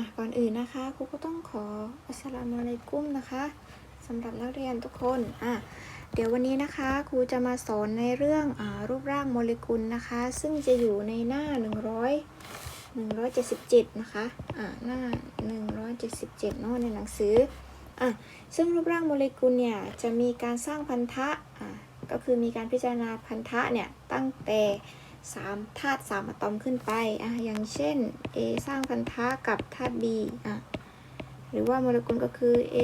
อะก่อนอื่นนะคะครูก็ต้องขออัสสลามุอะลัยกุมนะคะสำหรับนักเรียนทุกคนอะเดี๋ยววันนี้นะคะครูจะมาสอนในเรื่องอรูปร่างโมเลกุลนะคะ ซึ่งจะอยู่ในหน้า 100 177 นะคะอะหน้า 177เนาะในหนังสืออะซึ่งรูปร่างโมเลกุลเนี่ยจะมีการสร้างพันธะอะก็คือมีการพิจารณาพันธะเนี่ยตั้งแต่ 3ธาตุ3อะตอมขึ้นไปอะอย่างเช่น A สร้างพันธะกับธาตุ B อะหรือว่าโมเลกุลก็คือ A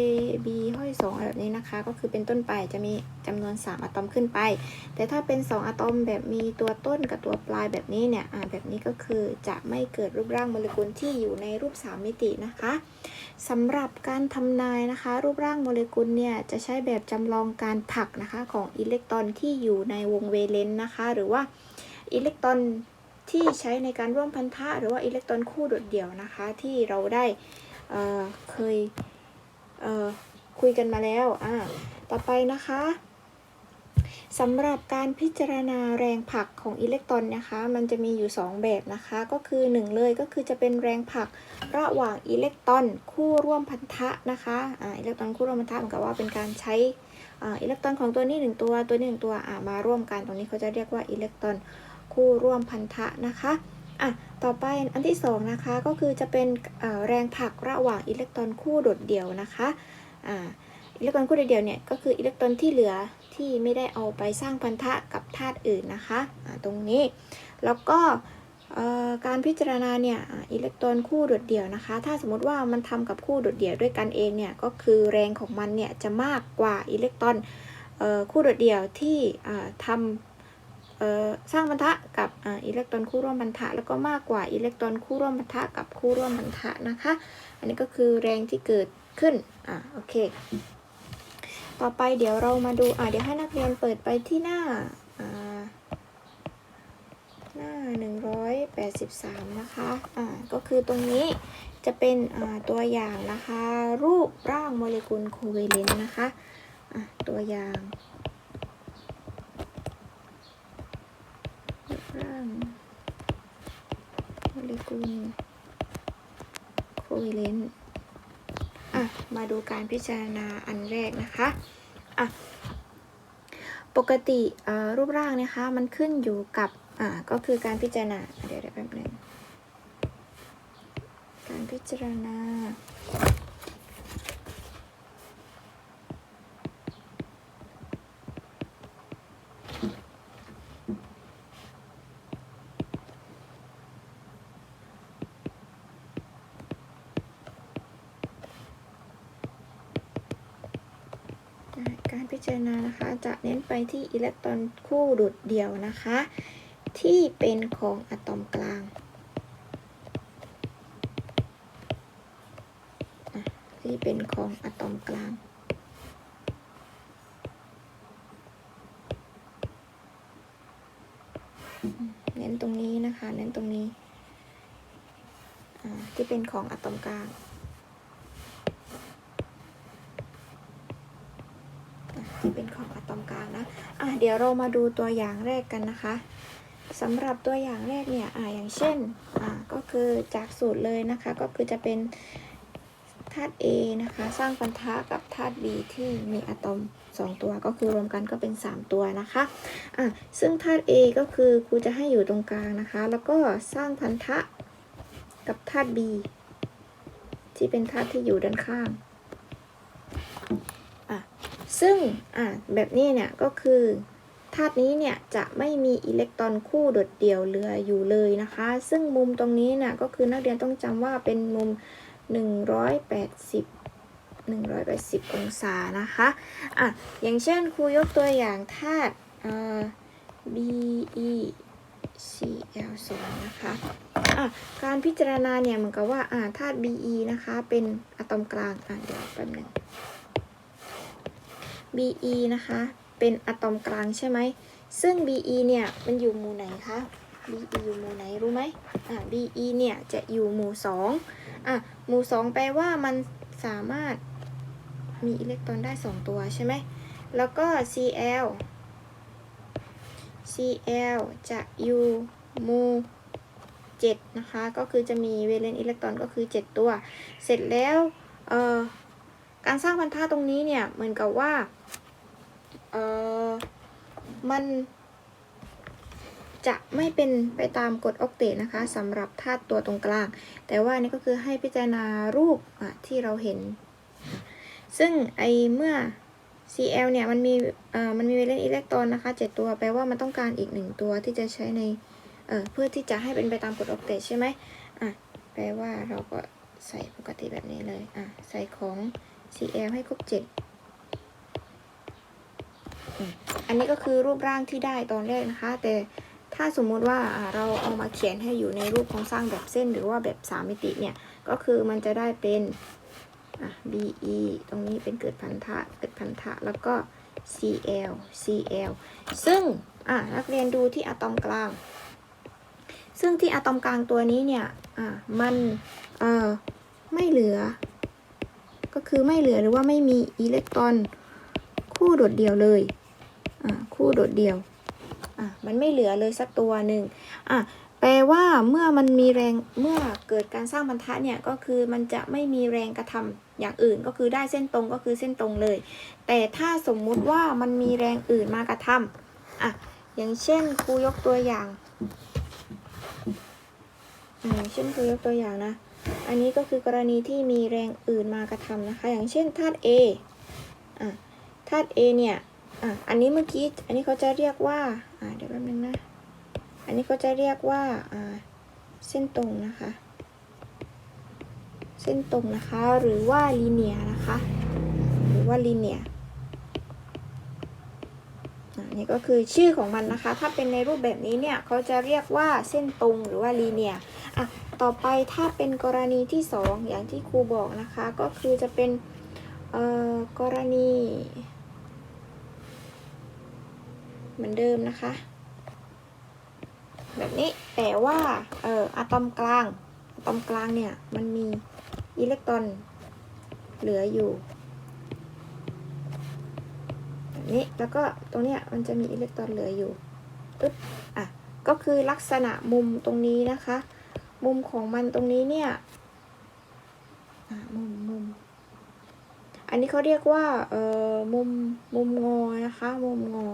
B ห้อย2แบบนี้นะคะ ก็คือเป็นต้นไปจะมีจำนวน 3 อะตอมขึ้นไป แต่ถ้าเป็น 2 อะตอมแบบมีตัวต้นกับตัวปลายแบบนี้เนี่ยอะแบบนี้ก็คือจะไม่เกิดรูปร่างโมเลกุลที่อยู่ในรูป 3 มิตินะคะสำหรับการทำนายนะคะ รูปร่างโมเลกุลเนี่ยจะใช้แบบจำลองการผลักนะคะของอิเล็กตรอนที่อยู่ในวงเวเลนต์นะคะ หรือว่า อิเล็กตรอนที่ใช้ในการร่วมพันธะหรือว่าอิเล็กตรอนคู่โดดเดี่ยวนะคะ ที่เราได้เเคยเคุยกันมาแล้วอ่าต่อไปนะคะสำหรับการพิจารณาแรงผลักของอิเล็กตรอนนะคะ มันจะมีอยู่ 2 แบบนะคะ ก็คือ 1 เลยก็คือจะเป็นแรงผลักระหว่างอิเล็กตรอนคู่ร่วมพันธะนะคะอ่าอิเล็กตรอนคู่ร่วมพันธะเหมือนกับว่าเป็นการใช้อ,อิเล็กตรอนของตัวนี้หนึ่งตัวตัวนี้หนึ่งตัวอ่ามาร่วมกันตรงนี้เขาจะเรียกว่าอิเล็กตรอน คู่ร่วมพันธะนะคะอะต่อไปอันที่สองนะคะก็คือจะเป็นแรงผลักระหว่างอิเล็กตรอนคู่โดดเดี่ยวนะคะอ่าอิเล็กตรอนคู่โดดเดี่ยวเนี่ยก็คืออิเล็กตรอนที่เหลือที่ไม่ได้เอาไปสร้างพันธะกับธาตุอื่นนะคะอ่าตรงนี้แล้วก็การพิจารณาเนี่ยอิเล็กตรอนคู่โดดเดี่ยวนะคะ ถ้าสมมติว่ามันทำกับคู่โดดเดี่ยวด้วยกันเองเนี่ยก็คือแรงของมันเนี่ยจะมากกว่าอิเล็กตรอนคู่โดดเดี่ยวที่อ่าทำ สร้างพันธะกับอิเล็กตรอนคู่ร่วมพันธะแล้วก็มากกว่าอิเล็กตรอนคู่ร่วมพันธะกับคู่ร่วมพันธะนะคะ อันนี้ก็คือแรงที่เกิดขึ้นอ่าโอเค ต่อไปเดี๋ยวเรามาดูอ่าเดี๋ยวให้นักเรียนเปิดไปที่หน้าอ่าหน้า 183 นะคะอ่าก็คือตรงนี้จะเป็นอ่าตัวอย่างนะคะ รูปร่างโมเลกุลโคเวเลนต์นะคะอะตัวอย่างรูปร่าง โมเลกุลโคเวเลนอะ มาดูการพิจารณาอันแรกนะคะ อะ ปกติรูปร่างนะคะ มันขึ้นอยู่กับ อ่า ก็คือการพิจารณา เดี๋ยวแป๊บหนึงการพิจารณา พิจารณานะคะ จะเน้นไปที่อิเล็กตรอนคู่โดดเดี่ยวนะคะ ที่เป็นของอะตอมกลางที่เป็นของอะตอมกลางเน้นตรงนี้นะคะ เน้นตรงนี้ที่เป็นของอะตอมกลาง ที่เป็นของอะตอมกลางนะ อะ เดี๋ยวเรามาดูตัวอย่างแรกกันนะคะสำหรับตัวอย่างแรกเนี่ยอะอย่างเช่นอะก็คือจากสูตรเลยนะคะ ก็คือจะเป็นธาตุ A นะคะ สร้างพันธะกับธาตุ B ที่มีอะตอม 2 ตัวก็คือรวมกันก็เป็น 3 ตัวนะคะอะซึ่งธาตุ A ก็คือครูจะให้อยู่ตรงกลางนะคะ แล้วก็สร้างพันธะกับธาตุ B ที่เป็นธาตุที่อยู่ด้านข้าง ซึ่งอะแบบนี้เนี่ยก็คือธาตุนี้เนี่ยจะไม่มีอิเล็กตรอนคู่โดดเดี่ยวเหลืออยู่เลยนะคะ ซึ่งมุมตรงนี้เนี่ยก็คือนักเรียนต้องจำว่าเป็นมุม 180 180 องศานะคะอะอย่างเช่นครูยกตัวอย่างธาตุ BE Cl 2 นะคะอะการพิจารณาเนี่ยเหมือนกับว่าอ่าธาตุ Be นะคะ เป็นอะตอมกลางอะเดี๋ยวแป๊บหนึง Be นะคะ เป็นอะตอมกลางใช่ไหม ซึ่ง Be เนี่ย มันอยู่หมู่ไหนคะ Be อยู่หมู่ไหนรู้ไหมอ่า Be เนี่ย จะอยู่หมู่สองอะหมู่สองแปลว่ามันสามารถมีอิเล็กตรอนได้สองตัวใช่ไหม แล้วก็ Cl Cl จะอยู่หมู่7นะคะ ก็คือจะมีเวเลนอิเล็กตรอนก็คือ 7 ตัว เสร็จแล้ว เอ่อ การสร้างพันธะตรงนี้เนี่ยเหมือนกับว่า เออมันจะไม่เป็นไปตามกฎออกเตนะคะสำหรับธาตุตัวตรงกลาง แต่ว่านี่ก็คือให้พิจารณารูปที่เราเห็น ซึ่งไอเมื่อ Cl เนี่ยมันมีมันมีเวเลนอิเล็กตรอนนะคะ7ตัวแปลว่ามันต้องการอีกหนึ่งตัวที่จะใช้ในเเพื่อที่จะให้เป็นไปตามกฎออกเตตใช่ไหมอะแปลว่าเราก็ใส่ปกติแบบนี้เลยอะใส่ของ Cl ให้ครบ7อืมอันนี้ก็คือรูปร่างที่ได้ตอนแรกนะคะ แต่ถ้าสมมุติว่าเราเอามาเขียนให้อยู่ในรูปของสร้างแบบเส้นหรือว่าแบบสามมิติเนี่ย ก็คือมันจะได้เป็น BE ตรงนี้เป็นเกิดพันธะเกิดพันธะแล้วก็ CL CL ซึ่งอะนักเรียนดูที่อะตอมกลาง ซึ่งที่อะตอมกลางตัวนี้เนี่ยอะมันเอ่อไม่เหลือ ก็คือไม่เหลือหรือว่าไม่มีอิเล็กตรอน คู่โดดเดี่ยวเลยอะคู่โดดเดี่ยวอะมันไม่เหลือเลยสักตัวหนึ่งอะแปลว่าเมื่อมันมีแรงเมื่อเกิดการสร้างพันธะเนี่ยก็คือมันจะไม่มีแรงกระทำอย่างอื่นก็คือได้เส้นตรงก็คือเส้นตรงเลย แต่ถ้าสมมุติว่ามันมีแรงอื่นมากระทำอะอย่างเช่นครูยกตัวอย่างอะอย่างเช่นครูยกตัวอย่างนะ อันนี้ก็คือกรณีที่มีแรงอื่นมากระทำนะคะ อย่างเช่นธาตุ A อะธาตุ A เนี่ยอะอันนี้เมื่อกี้ อันนี้เขาจะเรียกว่าอะเดี๋ยวแป๊บนึงนะ อันนี้ก็จะเรียกว่าอ่าเส้นตรงนะคะ เส้นตรงนะคะ หรือว่าลีเนียนะคะ หรือว่าลีเนียนี่ก็คือชื่อของมันนะคะ ถ้าเป็นในรูปแบบนี้เนี่ยเขาจะเรียกว่าเส้นตรงหรือว่าลีเนีย ต่อไปถ้าเป็นกรณีที่สองอย่างที่ครูบอกนะคะ ก็คือจะเป็นกรณี เหมือนเดิมนะคะ แบบนี้แต่ว่าเอออะตอมกลางอะตอมกลางเนี่ย มันมีอิเล็กตรอนเหลืออยู่แบบนี้แล้วก็ตรงเนี้ยมันจะมีอิเล็กตรอนเหลืออยู่ปึ๊บอะก็คือลักษณะมุมตรงนี้นะคะ มุมของมันตรงนี้เนี่ยมุมมุมอันนี้เขาเรียกว่า เอ่อ มุม มุมงอ นะคะ มุมงอ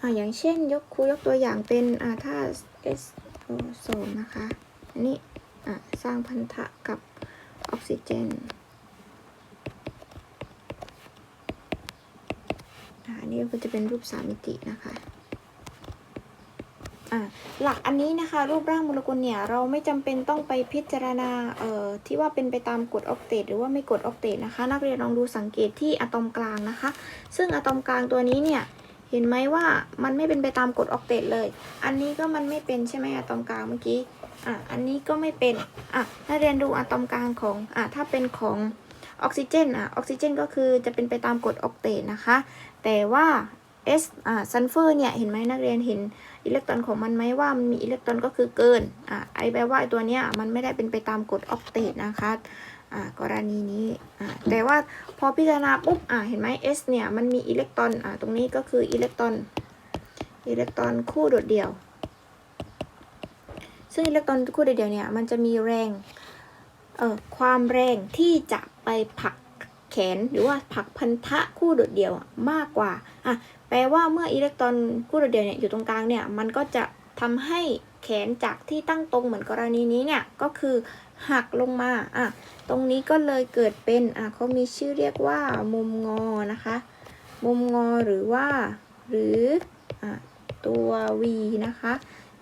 อ่าอย่างเช่น ยกครูยกตัวอย่างเป็น อ่า ถ้า S โซนนะคะ อันนี้ อ่าสร้างพันธะกับออกซิเจน อ่าอันนี้ก็จะเป็นรูปสามมิตินะคะอ่าหลักอันนี้นะคะ รูปร่างโมเลกุลเนี่ย เราไม่จำเป็นต้องไปพิจารณาเอ่อที่ว่าเป็นไปตามกฎออกเตตหรือว่าไม่กฎออกเตตนะคะ นักเรียนลองดูสังเกตที่อะตอมกลางนะคะ ซึ่งอะตอมกลางตัวนี้เนี่ยเห็นไหมว่ามันไม่เป็นไปตามกฎออกเตตเลย อันนี้ก็มันไม่เป็นใช่ไหมอะตอมกลางเมื่อกี้อะอันนี้ก็ไม่เป็นอะถ้าเรียนดูอะตอมกลางของอะถ้าเป็นของออกซิเจนอะออกซิเจนก็คือจะเป็นไปตามกฎออกเตตนะคะ แต่ว่า S อ่าซัลเฟอร์เนี่ยเห็นไหมนักเรียนเห็นอิเล็กตรอนของมันไหมว่ามันมีอิเล็กตรอนก็คือเกินอะไอแปลว่าไอตัวเนี้ยมันไม่ได้เป็นไปตามกฎออกเตตนะคะอ่ากรณีนี้อ่าแต่ว่าพอพิจารณาปุ๊บอ่าเห็นไหม S เนี่ยมันมีอิเล็กตรอนอ่าตรงนี้ก็คืออิเล็กตรอนอิเล็กตรอนคู่โดดเดี่ยว ซึ่งอิเล็กตรอนคู่โดดเดี่ยวเนี่ยมันจะมีแรงเอ่อความแรงที่จะไปผลัก แขนหรือว่าผักพันธะคู่โดดเดี่ยวมากกว่าอะแปลว่าเมื่ออิเล็กตรอนคู่โดดเดี่ยวเนี่ยอยู่ตรงกลางเนี่ยมันก็จะทำให้แขนจากที่ตั้งตรงเหมือนกรณีนี้เนี่ยก็คือหักลงมาอะตรงนี้ก็เลยเกิดเป็นอะเขามีชื่อเรียกว่ามุมงอนะคะ มุมงอหรือว่า หรืออะตัว V นะคะ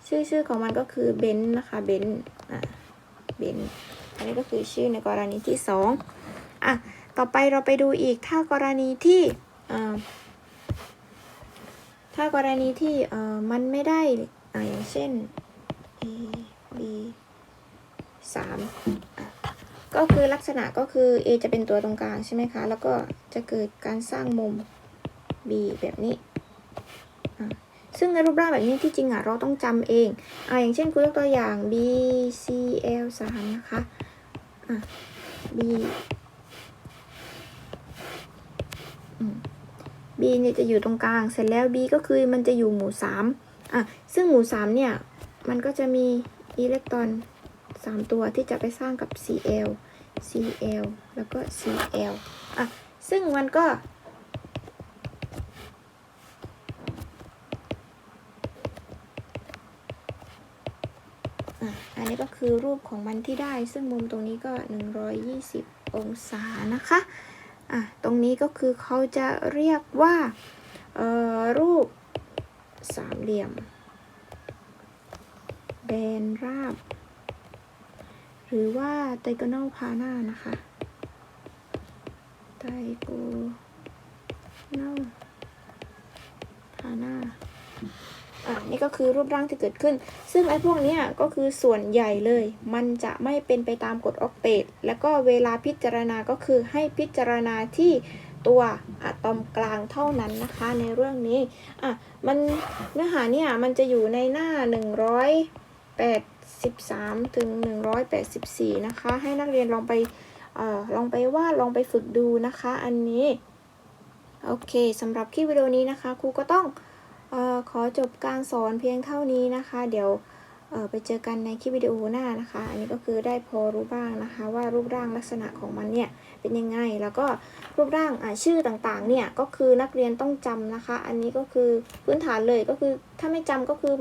ชื่อชื่อของมันก็คือเบนนะคะเบนอะเบนอันนี้ก็คือชื่อในกรณีที่สองอะ ต่อไปเราไปดูอีกถ้ากรณีที่ถ้ากรณีที่มันไม่ได้ออย่างเช่น A B สามก็คือลักษณะก็คือ A จะเป็นตัวตรงกลางใช่ไหมคะ แล้วก็จะเกิดการสร้างมุม B แบบนี้ ซึ่งในรูปร่างแบบนี้ที่จริงอะเราต้องจำเองอะอย่างเช่นคุณยกตัวอย่าง B C L สามนะคะอะ B B เนี่ยจะอยู่ตรงกลาง เสร็จแล้ว B ก็คือมันจะอยู่หมู่สามอะ ซึ่งหมู่สามเนี่ย มันก็จะมีอิเล็กตรอนสามตัวที่จะไปสร้างกับ Cl Cl แล้วก็ Cl อะ ซึ่งมันก็อะอันนี้ก็คือรูปของมันที่ได้ ซึ่งมุมตรงนี้ก็ 120 องศานะคะ อะตรงนี้ก็คือเขาจะเรียกว่ารูปสามเหลี่ยมแบนราบ หรือว่า diagonal plana นะคะ diagonal plana อะนี่ก็คือรูปร่างที่เกิดขึ้น ซึ่งไอ้พวกเนี้ยก็คือส่วนใหญ่เลย มันจะไม่เป็นไปตามกฎออกเตตแล้วก็เวลาพิจารณาก็คือให้พิจารณาที่ตัวอะตอมกลางเท่านั้นนะคะ ในเรื่องนี้อะมันเนื้อหาเนี่ยมันจะอยู่ในหน้า 183 ถึง 184 นะคะ ให้นักเรียนลองไปอ่อลองไปวาดลองไปฝึกดูนะคะ อันนี้ โอเคสำหรับคลิปวิดีโอนี้นะคะครูก็ต้อง ขอจบการสอนเพียงเท่านี้นะคะ เดี๋ยวไปเจอกันในคลิปวิดีโอหน้านะคะ อันนี้ก็คือได้พอรู้บ้างนะคะ ว่ารูปร่างลักษณะของมันเนี่ยเป็นยังไง แล้วก็รูปร่างชื่อต่างๆเนี่ยก็คือนักเรียนต้องจำนะคะ อันนี้ก็คือพื้นฐานเลยก็คือถ้าไม่จำก็คือ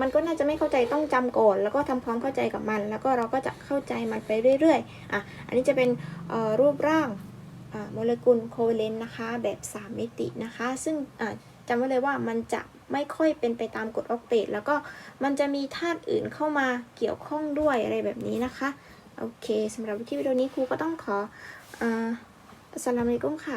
มันก็น่าจะไม่เข้าใจต้องจำก่อน แล้วก็ทำความเข้าใจกับมัน แล้วก็เราก็จะเข้าใจมันไปเรื่อยๆอะอันนี้จะเป็นรูปร่างอ่าโมเลกุลโคเวเลนต์นะคะ แบบ 3 มิตินะคะ ซึ่งอ่า จำไว้เลยว่ามันจะไม่ค่อยเป็นไปตามกฎออกเตตแล้วก็มันจะมีธาตุอื่นเข้ามาเกี่ยวข้องด้วยอะไรแบบนี้นะคะ โอเคสำหรับที่วิดีโอนี้ครูก็ต้องขออ่าอัสสลามุอะลัยกุมค่ะ